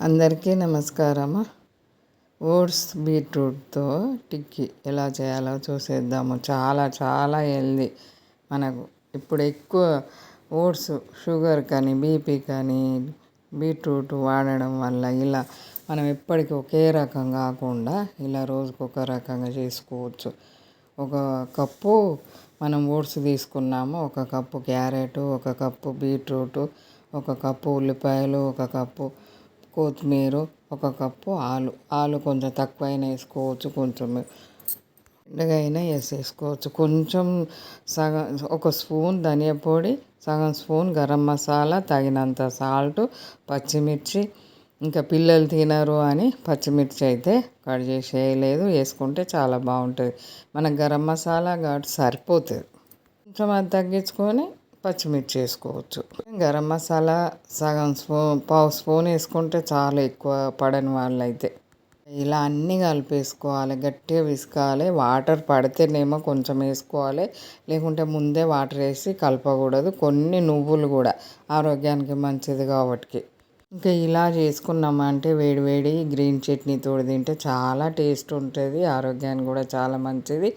అందరికీ నమస్కారము. ఓట్స్ బీట్రూట్తో టిక్కీ ఎలా చేయాలో చూసేద్దాము. చాలా చాలా హెల్దీ మనకు. ఇప్పుడు ఎక్కువ ఓట్స్ షుగర్ కానీ బీపీ కానీ బీట్రూట్ వాడడం వల్ల ఇలా మనం ఎప్పటికీ ఒకే రకం కాకుండా ఇలా రోజుకు ఒక రకంగా చేసుకోవచ్చు. ఒక కప్పు మనం ఓట్స్ తీసుకున్నాము. ఒక కప్పు క్యారెట్ ఒక కప్పు బీట్రూట్ ఒక కప్పు ఉల్లిపాయలు ఒక కప్పు కొత్తిమీర ఒక కప్పు ఆలు. ఆలు కొంచెం తక్కువైనా వేసుకోవచ్చు కొంచెం ఎండగా వేసేసుకోవచ్చు. కొంచెం సగం ఒక స్పూన్ ధనియా పొడి సగం స్పూన్ గరం మసాలా తగినంత సాల్ట్ పచ్చిమిర్చి. ఇంకా పిల్లలు తినరు అని పచ్చిమిర్చి అయితే కట్ చేసి వేయలేదు వేసుకుంటే చాలా బాగుంటుంది. మనకు గరం మసాలా కాబట్టి సరిపోతుంది. కొంచెం అది తగ్గించుకొని పచ్చిమిర్చి వేసుకోవచ్చు. గరం మసాలా సగం స్పూన్ పావు స్పూన్ వేసుకుంటే చాలా ఎక్కువ పడని వాళ్ళైతే. ఇలా అన్నీ కలిపేసుకోవాలి. గట్టిగా విసుకోవాలి వాటర్ పడితేనేమో కొంచెం వేసుకోవాలి. లేకుంటే ముందే వాటర్ వేసి కలపకూడదు. కొన్ని నువ్వులు కూడా ఆరోగ్యానికి మంచిది కాబట్టి. ఇంకా ఇలా చేసుకున్నామంటే వేడి వేడి గ్రీన్ చట్నీతో తింటే చాలా టేస్ట్ ఉంటుంది. ఆరోగ్యానికి కూడా చాలా మంచిది.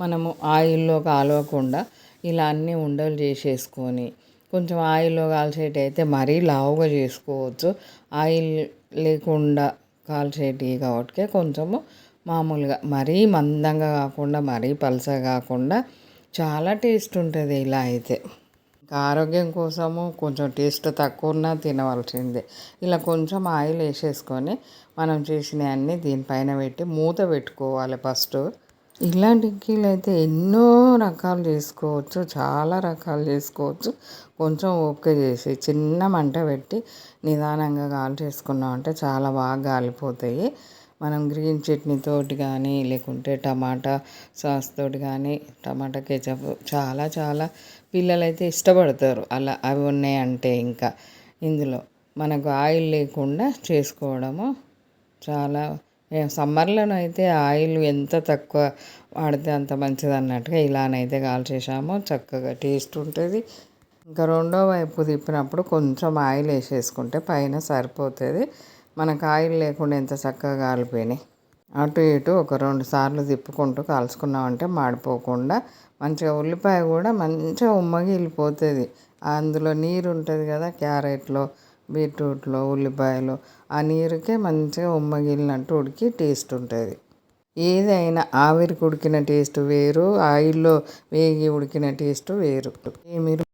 మనము ఆయిల్లో కాలవకుండా ఇలా అన్నీ ఉండలు చేసేసుకొని కొంచెం ఆయిల్లో కాల్చేటైతే మరీ లావుగా చేసుకోవచ్చు. ఆయిల్ లేకుండా కాల్చేటివి కాబట్టి కొంచెము మామూలుగా మరీ మందంగా కాకుండా మరీ పలసగా కాకుండా చాలా టేస్ట్ ఉంటుంది ఇలా అయితే. ఇంకా ఆరోగ్యం కోసము కొంచెం టేస్ట్ తక్కువ ఉన్నా తినవలసిందే. ఇలా కొంచెం ఆయిల్ వేసేసుకొని మనం చేసినవన్నీ దీనిపైన పెట్టి మూత పెట్టుకోవాలి ఫస్ట్. ఇలాంటి టిక్కీలు అయితే ఎన్నో రకాలు చేసుకోవచ్చు చాలా రకాలు చేసుకోవచ్చు. కొంచెం ఓపిక చేసి చిన్న మంట పెట్టి నిదానంగా గాలి చేసుకున్నాం అంటే చాలా బాగా గాలిపోతాయి. మనం గ్రీన్ చట్నీతోటి కానీ లేకుంటే టమాటా సాస్ తోటి కానీ టమాటా కెచప్ చాలా చాలా పిల్లలైతే ఇష్టపడతారు. అలా అవి ఉన్నాయంటే ఇంకా ఇందులో మనకు ఆయిల్ లేకుండా చేసుకోవడము చాలా సమ్మర్లోనైతే అయితే ఆయిల్ ఎంత తక్కువ వాడితే అంత మంచిది అన్నట్టుగా ఇలానైతే కాల్చేసాము చక్కగా టేస్ట్ ఉంటుంది. ఇంకా రెండో వైపు తిప్పినప్పుడు కొంచెం ఆయిల్ వేసేసుకుంటే పైన సరిపోతుంది. మనకు ఆయిల్ లేకుండా ఎంత చక్కగా కాలిపోయినాయి అటు ఇటు ఒక రెండు సార్లు తిప్పుకుంటూ కాల్చుకున్నామంటే మాడిపోకుండా మంచిగా ఉల్లిపాయ కూడా మంచిగా ఉమ్మగిలిపోతుంది. అందులో నీరు ఉంటుంది కదా క్యారెట్లో బీట్రూట్లో ఉల్లిపాయలు ఆ నీరుకే మంచిగా ఉమ్మగిలినట్టు ఉడికి టేస్ట్ ఉంటుంది. ఏదైనా ఆవిరికి ఉడికిన టేస్ట్ వేరు ఆయిల్లో వేగి ఉడికిన టేస్ట్ వేరు. మీరు